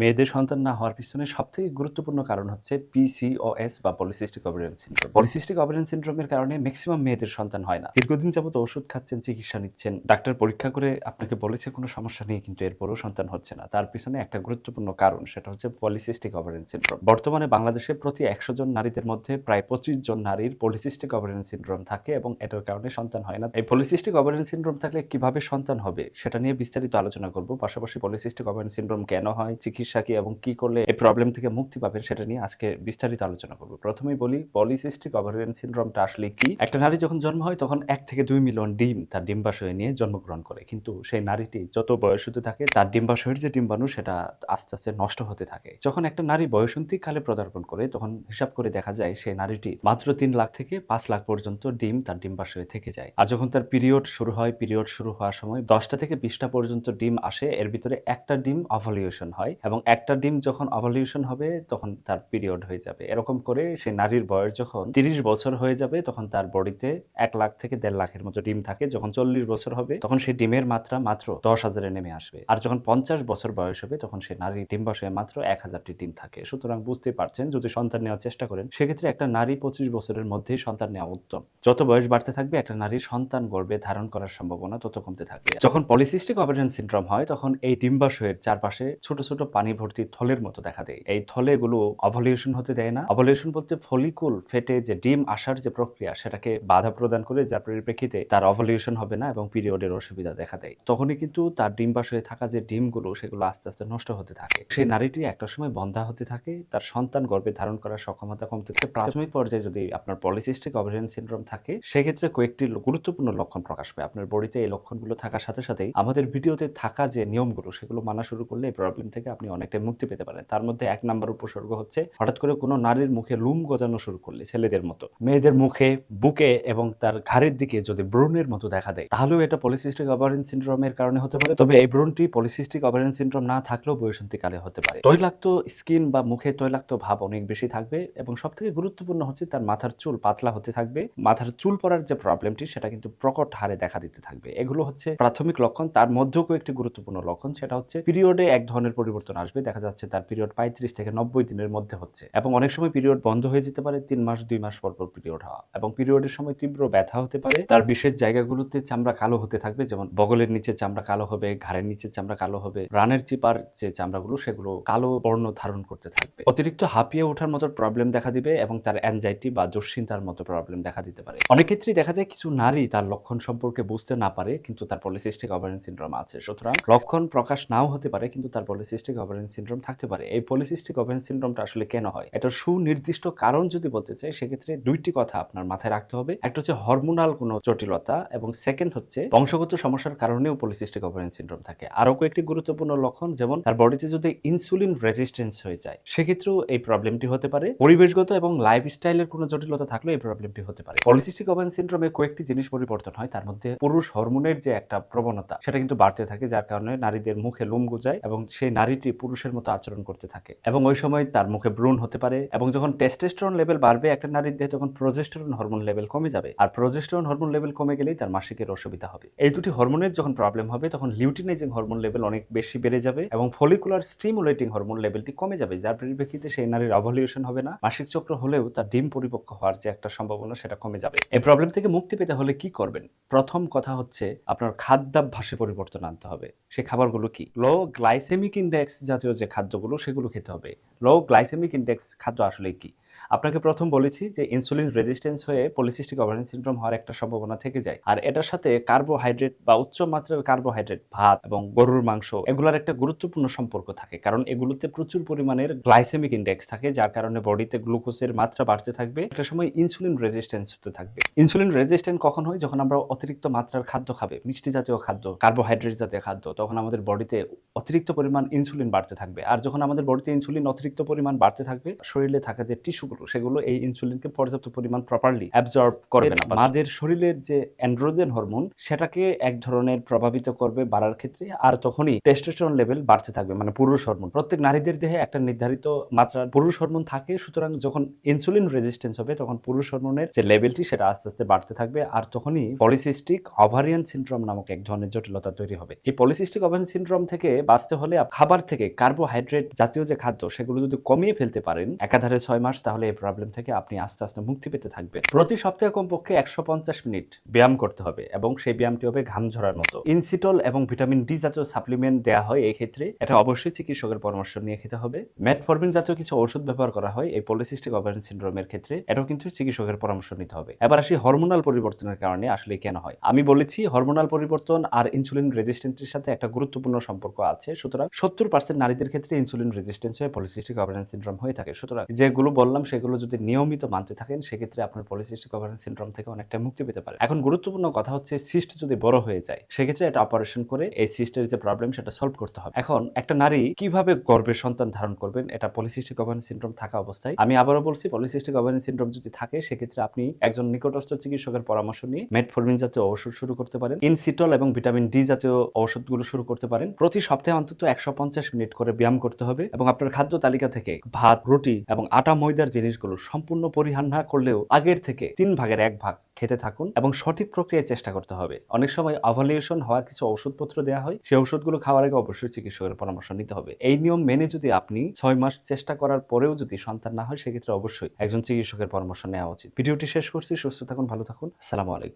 মেয়েদের সন্তান না হওয়ার পিছনে সবথেকে গুরুত্বপূর্ণ কারণ হচ্ছে পিসিওএস বা polycystic ovarian syndrome polycystic ovarian সিনড্রোমের কারণে ম্যাক্সিমাম মেয়েদের সন্তান হয় না। দীর্ঘদিন যাবত ওষুধ খাচ্ছেন, চিকিৎসা নিচ্ছেন, ডাক্তার পরীক্ষা করে আপনাকে বলেছে কোনো সমস্যা নেই, কিন্তু এরপরও সন্তান হচ্ছে না। তার পিছনে একটা গুরুত্বপূর্ণ কারণ, সেটা হচ্ছে পলিসিস্টিক ওভারিয়ান সিনড্রোম বর্তমানে বাংলাদেশে প্রতি একশো জন নারীদের মধ্যে প্রায় পঁচিশ জন নারীর পলিসিস্টিক ওভারিয়ান সিনড্রোম থাকে এবং এটার কারণে সন্তান হয় না। এই পলিসিস্টিক ওভারিয়ান সিনড্রোম থাকলে কীভাবে সন্তান হবে, সেটা নিয়ে বিস্তারিত আলোচনা করব। পাশাপাশি পলিসিস্টিক ওভারিয়ান সিনড্রোম কেন হয়, চিকিৎসা কি এবং কি করলে এই প্রবলেম থেকে মুক্তি পাবেন সেটা নিয়ে আজকে বিস্তারিত আলোচনা করব। প্রথমেই বলি পলিসিস্টিক ওভারিয়ান সিনড্রোমটা আসলে কি? একটা নারী যখন জন্ম হয়, তখন এক থেকে দুই মিলিয়ন ডিম তার ডিম্বাশয়ে নিয়ে জন্মগ্রহণ করে। কিন্তু সেই নারীটি যত বয়স হতে থাকে, তার ডিম্বাশয়ের যে ডিম্বাণু, সেটা আস্তে আস্তে নষ্ট হতে থাকে। যখন একটা নারী বয়সন্তিক কালে পদার্পণ করে, তখন হিসাব করে দেখা যায়, সেই নারীটি মাত্র তিন লাখ থেকে পাঁচ লাখ পর্যন্ত ডিম তার ডিম্বাশয়ে থেকে যায়। আর যখন তার পিরিয়ড শুরু হয় পিরিয়ড শুরু হওয়ার সময় দশটা থেকে বিশটা পর্যন্ত ডিম আসে, এর ভিতরে একটা ডিম অভলিউশন হয় একটা ডিম যখন অভলিউশন হবে, তখন তার পিরিয়ড হয়ে যাবে। এরকম করে সেই নারীর বয়স যখন তিরিশ বছর হয়ে যাবে, তখন তার বডিতে এক লাখ থেকে দেড় লাখের মতো ডিম থাকে। যখন চল্লিশ বছর হবে, তখন সেই ডিমের মাত্রা মাত্র দশ হাজারে নেমে আসবে। আর যখন পঞ্চাশ বছর বয়স হবে, তখন সেই নারীর ডিম্বাশয়ে মাত্র এক হাজারটি ডিম থাকে। সুতরাং বুঝতে পারছেন, যদি সন্তান নেওয়ার চেষ্টা করেন, সেক্ষেত্রে একটা নারী পঁচিশ বছরের মধ্যেই সন্তান নেওয়া উত্তম। যত বয়স বাড়তে থাকবে, একটা নারীর সন্তান গর্ভে ধারণ করার সম্ভাবনা তত কমতে থাকবে। যখন পলিসিস্টিক ওভারিয়ান সিনড্রোম হয়, তখন এই ডিম্বাশয়ের চারপাশে ছোট ছোট পানি ভর্তি থলের মতো দেখা দেয়। এই থলেগুলো অভলিউশন হতে দেয় না। অভলিউশন বলতে ফলিকুল ফেটে যে ডিম আসার যে প্রক্রিয়া, সেটাকে বাধা প্রদান করে যার পরিপ্রেক্ষিতে তার অভলিউশন হবে না এবং পিরিয়ডের অসুবিধা দেখা দেয়। তখনই কিন্তু তার ডিম্বাশয়ে থাকা যে ডিমগুলো, সেগুলো আস্তে আস্তে নষ্ট হতে থাকে। সেই নারীটি একটা সময় বন্ধা হতে থাকে, তার সন্তান গর্ভে ধারণ করার সক্ষমতা কমতে থাকে। প্রাথমিক পর্যায়ে যদি আপনার পলিসিস্টিক ওভারিয়ান সিনড্রোম থাকে, সেক্ষেত্রে কয়েকটি গুরুত্বপূর্ণ লক্ষণ প্রকাশ পায়। আপনার বডিতে এই লক্ষণগুলো থাকার সাথে সাথেই আমাদের ভিডিওতে থাকা যে নিয়মগুলো, সেগুলো মানা শুরু করলে এই প্রবলেম থেকে আপনি অনেকটাই মুক্তি পেতে পারেন তার মধ্যে এক নাম্বার উপসর্গ হচ্ছে, হঠাৎ করে কোনো নারীর মুখে লুম গজানো শুরু করলে, ছেলেদের মতো। মেয়েদের মুখে, বুকে এবং তার ঘাড়ের দিকে যদি ব্রণের মতো দেখা দেয়, তাহলেও এটা পলিসিস্টিক ওভারিয়ান সিনড্রোমের কারণে হতে পারে। তবে এই ব্রণটি পলিসিস্টিক ওভারিয়ান সিনড্রোম না থাকলেও বয়সন্তীকালে হতে পারে। তৈলাক্ত স্কিন বা মুখে তৈলাক্ত ভাব অনেক বেশি থাকবে এবং সব থেকে গুরুত্বপূর্ণ হচ্ছে তার মাথার চুল পাতলা হতে থাকবে। মাথার চুল পড়ার যে প্রবলেমটি সেটা কিন্তু প্রকট হারে দেখা দিতে থাকবে। এগুলো হচ্ছে প্রাথমিক লক্ষণ, তার মধ্যেও কয়েকটি গুরুত্বপূর্ণ লক্ষণ, সেটা হচ্ছে পিরিয়ডে এক ধরনের পরিবর্তন আসবে, দেখা যাচ্ছে তার পিরিয়ড পঁয়ত্রিশ থেকে নব্বই দিনের মধ্যে হচ্ছে। এবং অনেক সময় পিরিয়ড বন্ধ হয়ে যেতে পারে, তিন মাস, দুই মাস পর পর পিরিয়ড হওয়া। এবং পিরিয়ডের সময় তীব্র ব্যথা হতে পারে। তার বিশেষ জায়গাগুলোতে চামড়া কালো হতে থাকবে, যেমন বগলের নিচে চামড়া কালো হবে, ঘাড়ের নিচে চামড়া কালো হবে, রানের চিপার যে চামড়াগুলো, সেগুলো কালো বর্ণ ধারণ করতে থাকবে। অতিরিক্ত হাঁপিয়ে ওঠার মতো প্রবলেম দেখা দিবে এবং তার অ্যাংজাইটি বা দুশ্চিন্তার মতো প্রবলেম দেখা দিতে পারে। অনেক ক্ষেত্রেই দেখা যায় কিছু নারী তার লক্ষণ সম্পর্কে বুঝতে না পারে, কিন্তু তার পলিসিস্টিক ওভারিয়ান সিনড্রোম আছে। সুতরাং লক্ষণ প্রকাশ নাও হতে পারে, কিন্তু তার পলিসিস্টিক ওভারিয়ান সিনড্রোম থাকতে পারে। এই পলিসিস্টিক ওভারিয়ান সিনড্রোমটা আসলে কেন হয়? এটা সুনির্দিষ্ট কারণ যদি বলতে চাই, সেক্ষেত্রে দুইটি কথা আপনার মাথায় রাখতে হবে। একটা হচ্ছে হরমোনাল কোনো জটিলতা এবং সেকেন্ড হচ্ছে বংশগত সমস্যার কারণেও পলিসিস্টিক ওভারিয়ান সিনড্রোম থাকে। আরও কয়েকটি গুরুত্বপূর্ণ লক্ষণ, যেমন তার বডিতে যদি ইনসুলিন রেজিস্ট্যান্স হয়ে যায়, সেক্ষেত্রেও এই প্রবলেমটি হতে পারে। পরিবেশগত এবং লাইফস্টাইলের কোনো জটিলতা থাকলেও এই প্রবলেমটি হতে পারে। পলিসিস্টিক ওভারিয়ান সিনড্রোমে কয়েকটি জিনিস পরিবর্তন হয়। তার মধ্যে পুরুষ হরমোনের যে একটা প্রবণতা, সেটা কিন্তু বাড়তে থাকে, যার কারণে নারীদের মুখে লোম গুজায় এবং সেই নারীটি পুরুষের মতো আচরণ করতে থাকে। এবং ওই সময় তার মুখে ব্রণ হতে পারে এবং যখন টেস্টেস্টরন লেভেল বাড়বে, একটা নারীর দেহে তখন প্রজেস্টেরন হরমোন লেভেল কমে যাবে। আর প্রজেস্টেরন হরমোন লেভেল কমে গেলেই তার মাসিকের অসুবিধা হবে। এই দুটি হরমোনের যখন প্রবলেম হবে, তখন লিউটিনাইজিং হরমোন লেভেল অনেক বেশি বেড়ে যাবে এবং ফলিকুলার স্টিমুলেটিং হরমোন লেভেলটি কমে যাবে, যার পরিপ্রেক্ষিতে সেই নারীর অভলিউশন হবে না। মাসিক চক্র হলেও তার ডিম পরিপক্ক হওয়ার যে একটা সম্ভাবনা, সেটা কমে যাবে। এই প্রবলেম থেকে মুক্তি পেতে হলে কি করবেন? প্রথম কথা হচ্ছে, আপনার খাদ্যাভ্যাসে পরিবর্তন আনতে হবে। সেই খাবারগুলো কি? লো গ্লাইসেমিক ইন্ডেক্স জাতীয় যে খাদ্যগুলো সেগুলো খেতে হবে। লো গ্লাইসেমিক ইন্ডেক্স খাদ্য আসলে কি? আপনাকে প্রথম বলেছি যে ইনসুলিন রেজিস্ট্যান্স হয়ে পলিসিস্টিক ওভারিয়ান সিনড্রোম হওয়ার একটা সম্ভাবনা থেকে যায়। আর এটার সাথে কার্বোহাইড্রেট বা উচ্চ মাত্রার কার্বোহাইড্রেট ভাত এবং গরুর মাংস এগুলোর একটা গুরুত্বপূর্ণ সম্পর্ক থাকে। কারণ এগুলোতে প্রচুর পরিমাণের গ্লাইসেমিক ইন্ডেক্স থাকে, যার কারণে বডিতে গ্লুকোজের মাত্রা বাড়তে থাকবে। একটা সময় ইনসুলিন রেজিস্ট্যান্স হতে থাকবে। ইনসুলিন রেজিস্ট্যান্ট কখন হয়? যখন আমরা অতিরিক্ত মাত্রার খাদ্য খাবে, মিষ্টি জাতীয় খাদ্য কার্বোহাইড্রেট জাতীয় খাদ্য, তখন আমাদের বডিতে অতিরিক্ত পরিমাণ ইনসুলিন বাড়তে থাকবে। আর যখন আমাদের বডিতে ইনসুলিন অতিরিক্ত পরিমাণ বাড়তে থাকবে, শরীরে থাকা যে টিস্যুগুলো সেগুলো এই ইনসুলিনকে পর্যাপ্ত পরিমাণ প্রপারলি অ্যাবজর্ব করবে না। আমাদের শরীরের যে অ্যান্ড্রোজেন হরমোন সেটাকে এক ধরনের প্রভাবিত করবে বাড়ার ক্ষেত্রে আর তখনই টেস্টোস্টেরন লেভেল বাড়তে থাকবে মানে পুরুষ হরমোন প্রত্যেক নারীদের দেহে একটা নির্ধারিত মাত্রার পুরুষ হরমোন থাকে সুতরাং যখন ইনসুলিন রেজিস্ট্যান্স হবে তখন পুরুষ হরমোনের যে লেভেলটি সেটা আস্তে আস্তে বাড়তে থাকবে আর তখনই পলিসিস্টিক অভারিয়ান সিনড্রোম নামক এক ধরনের জটিলতা তৈরি হবে। এই পলিসিস্টিক ওভারিয়ান সিনড্রোম থেকে বাঁচতে হলে খাবার থেকে কার্বোহাইড্রেট জাতীয় যে খাদ্য সেগুলো যদি কমিয়ে ফেলতে পারেন একাধারে ছয় মাস তাহলে এই প্রবলেম থেকে আপনি আস্তে আস্তে মুক্তি পেতে থাকবেন। প্রতি সপ্তাহে কমপক্ষে একশো পঞ্চাশ মিনিট ব্যায়াম করতে হবে এবং সেই ব্যায়ামটি হবে ঘাম ঝরার মতো। ইনসিটল এবং ভিটামিন ডি জাতীয় সাপ্লিমেন্ট দেওয়া হয় এই ক্ষেত্রে। এটা অবশ্যই চিকিৎসকের পরামর্শ নিয়ে খেতে হবে। ম্যাটফরমিন জাতীয় কিছু ঔষধ ব্যবহার করা হয় এই পলিসিস্টিক ওভারিয়ান সিন্ড্রোমের ক্ষেত্রে। এটাও কিন্তু চিকিৎসকের পরামর্শ নিতে হবে। এবার আসি হরমোনাল পরিবর্তনের কারণে আসলে কেন হয়? আমি বলেছি হরমোনাল পরিবর্তন আর ইনসুলিন রেজিস্ট্যান্সের সাথে একটা গুরুত্বপূর্ণ সম্পর্ক আছে। সুতরাং সত্তর পার্সেন্ট নারীদের ক্ষেত্রে ইনসুলিন রেজিস্ট্যান্স হয়ে পলিসিস্টিক ওভারিয়ান সিন্ড্রোম হয়ে থাকে। সুতরাং যেগুলো বললাম সেগুলো যদি নিয়মিত মানতে থাকেন, সেক্ষেত্রে আপনার পলিসিস্টিক ওভারিয়ান সিন্ড্রোম থেকে অনেকটা মুক্তি পেতে পারে এখন গুরুত্বপূর্ণ কথা হচ্ছে সিস্ট যদি বড় হয়ে যায়, সেক্ষেত্রে এটা অপারেশন করে এই সিস্টের যে প্রবলেম সেটা সলভ করতে হবে। এখন একটা নারী কীভাবে গর্ভের সন্তান ধারণ করবেন, এটা পলিসিস্টিক ওভারিয়ান সিন্ড্রোম থাকা অবস্থায়। আমি আবারও বলছি পলিসিস্টিক ওভারিয়ান সিন্ড্রোম যদি থাকে, সেক্ষেত্রে আপনি একজন নিকটস্থ চিকিৎসকের পরামর্শ নিয়ে মেটফরমিন জাতীয় ঔষধ শুরু করতে পারেন। ইনসিটল এবং ভিটামিন ডি জাতীয় ঔষধগুলো শুরু করতে পারেন। প্রতি সপ্তাহে অন্তত একশো পঞ্চাশ মিনিট করে ব্যায়াম করতে হবে এবং আপনার খাদ্য তালিকা থেকে ভাত, রুটি এবং আটা ময়দার জিনিসগুলো সম্পূর্ণ পরিহার না করলেও আগের থেকে তিন ভাগের এক ভাগ খেতে থাকুন এবং সঠিক প্রক্রিয়ায় চেষ্টা করতে হবে। অনেক সময় অভালিউশন হওয়ার কিছু ওষুধপত্র দেওয়া হয়, সেই ওষুধগুলো খাওয়ার আগে অবশ্যই চিকিৎসকের পরামর্শ নিতে হবে। এই নিয়ম মেনে যদি আপনি ছয় মাস চেষ্টা করার পরেও যদি সন্তান না হয়, সেক্ষেত্রে অবশ্যই একজন চিকিৎসকের পরামর্শ নেওয়া উচিত। ভিডিওটি শেষ করছি, সুস্থ থাকুন, ভালো থাকুন। সালাম আলাইকুম।